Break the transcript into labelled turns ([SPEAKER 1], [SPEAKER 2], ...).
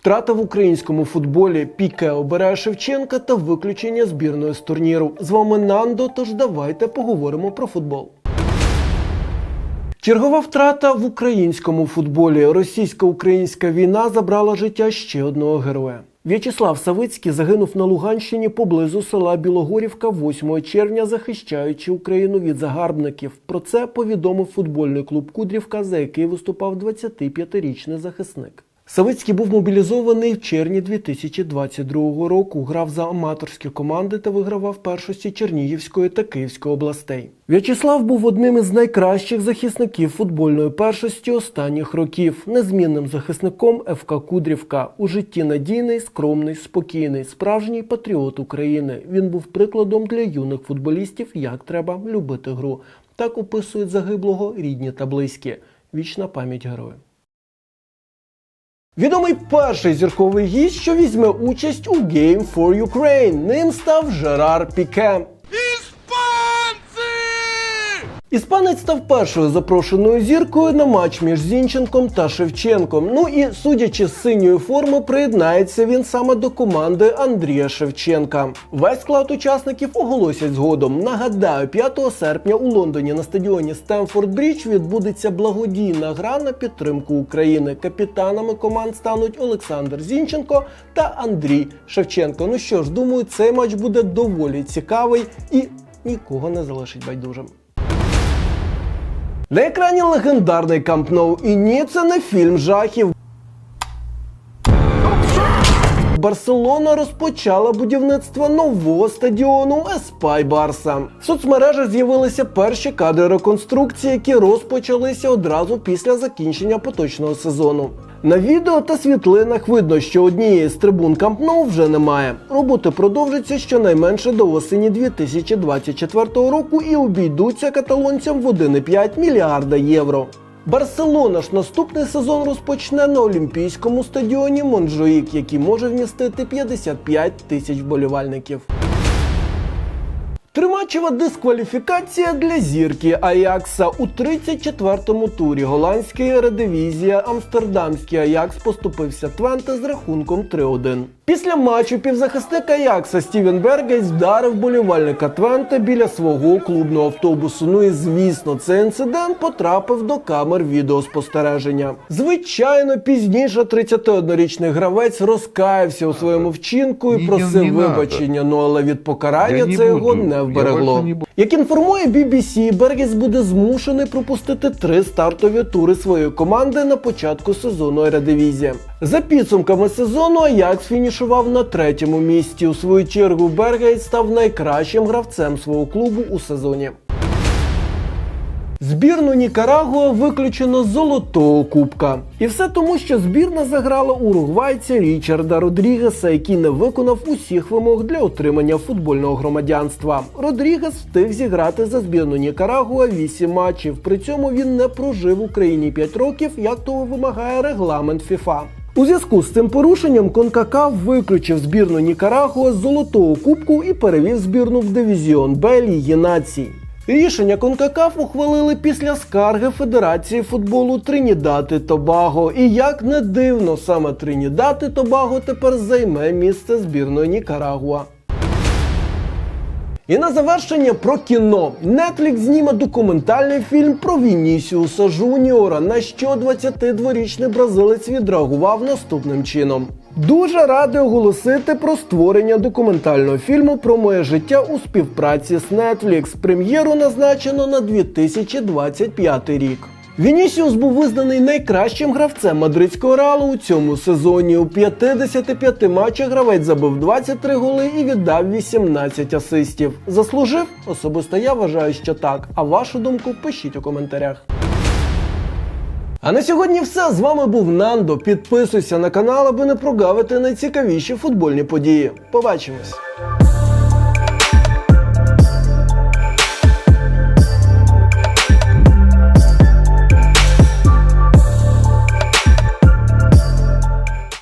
[SPEAKER 1] Втрата в українському футболі, піке обирає Шевченка та виключення збірної з турніру. З вами Нандо, тож давайте поговоримо про футбол. Чергова втрата в українському футболі. Російсько-українська війна забрала життя ще одного героя. В'ячеслав Савицький загинув на Луганщині поблизу села Білогорівка 8 червня, захищаючи Україну від загарбників. Про це повідомив футбольний клуб Кудрівка, за який виступав 25-річний захисник. Савицький був мобілізований в червні 2022 року. Грав за аматорські команди та вигравав першості Чернігівської та Київської областей. В'ячеслав був одним із найкращих захисників футбольної першості останніх років. Незмінним захисником ФК Кудрівка у житті надійний, скромний, спокійний, справжній патріот України. Він був прикладом для юних футболістів, як треба любити гру. Так описують загиблого рідні та близькі. Вічна пам'ять героя. Відомий перший зірковий гість, що візьме участь у Game for Ukraine. Ним став Жерар Піке. Іспанець став першою запрошеною зіркою на матч між Зінченком та Шевченком. Ну і судячи з синьої форми, приєднається він саме до команди Андрія Шевченка. Весь склад учасників оголосять згодом. Нагадаю, 5 серпня у Лондоні на стадіоні Стемфорд Брідж відбудеться благодійна гра на підтримку України. Капітанами команд стануть Олександр Зінченко та Андрій Шевченко. Ну що ж, думаю, цей матч буде доволі цікавий і нікого не залишить байдужим. На екрані легендарний Камп Ноу. І ні, це не фільм жахів. Барселона розпочала будівництво нового стадіону Еспай Барса. В соцмережах з'явилися перші кадри реконструкції, які розпочалися одразу після закінчення поточного сезону. На відео та світлинах видно, що однієї з трибун Камп Ноу вже немає. Роботи продовжаться щонайменше до осені 2024 року і обійдуться каталонцям в 1,5 мільярда євро. Барселона ж наступний сезон розпочне на Олімпійському стадіоні Монжуїк, який може вмістити 55 тисяч вболівальників. Тримачева дискваліфікація для зірки Аякса у 34-му турі. Голландська редивізія Амстердамський Аякс поступився Твенте з рахунком 3-1. Після матчу півзахисник Аякса Стівен Бергейс вдарив болівальника Твенте біля свого клубного автобусу. Ну і звісно, цей інцидент потрапив до камер відеоспостереження. Звичайно, пізніше 31-річний гравець розкаявся у своєму вчинку і просив вибачення. Ну але від покарання це його не вберегло. Як інформує BBC, Бергіс буде змушений пропустити три стартові тури своєї команди на початку сезону Ередивізія. За підсумками сезону Аякс фінішував на третьому місці. У свою чергу Бергейт став найкращим гравцем свого клубу у сезоні. Збірну Нікарагуа виключено з золотого кубка. І все тому, що збірна заграла уругвайця Річарда Родрігеса, який не виконав усіх вимог для отримання футбольного громадянства. Родрігес встиг зіграти за збірну Нікарагуа 8 матчів. При цьому він не прожив в Україні 5 років, як того вимагає регламент ФІФА. У зв'язку з цим порушенням Конкакав виключив збірну Нікарагуа з золотого кубку і перевів збірну в дивізіон Б Ліги націй. Рішення Конкакаф ухвалили після скарги Федерації футболу Тринідати Тобаго. І як не дивно, саме Тринідати Тобаго тепер займе місце збірної Нікарагуа. І на завершення про кіно. Netflix зніме документальний фільм про Вінісіуса Жуніора, на що 22-річний бразилець відреагував наступним чином. Дуже радий оголосити про створення документального фільму про моє життя у співпраці з Netflix. Прем'єру назначено на 2025 рік. Вінісіус був визнаний найкращим гравцем мадридського реалу у цьому сезоні. У 55 матчах гравець забив 23 голи і віддав 18 асистів. Заслужив? Особисто я вважаю, що так. А вашу думку пишіть у коментарях. А на сьогодні все. З вами був Нандо. Підписуйся на канал, аби не прогавити найцікавіші футбольні події. Побачимось!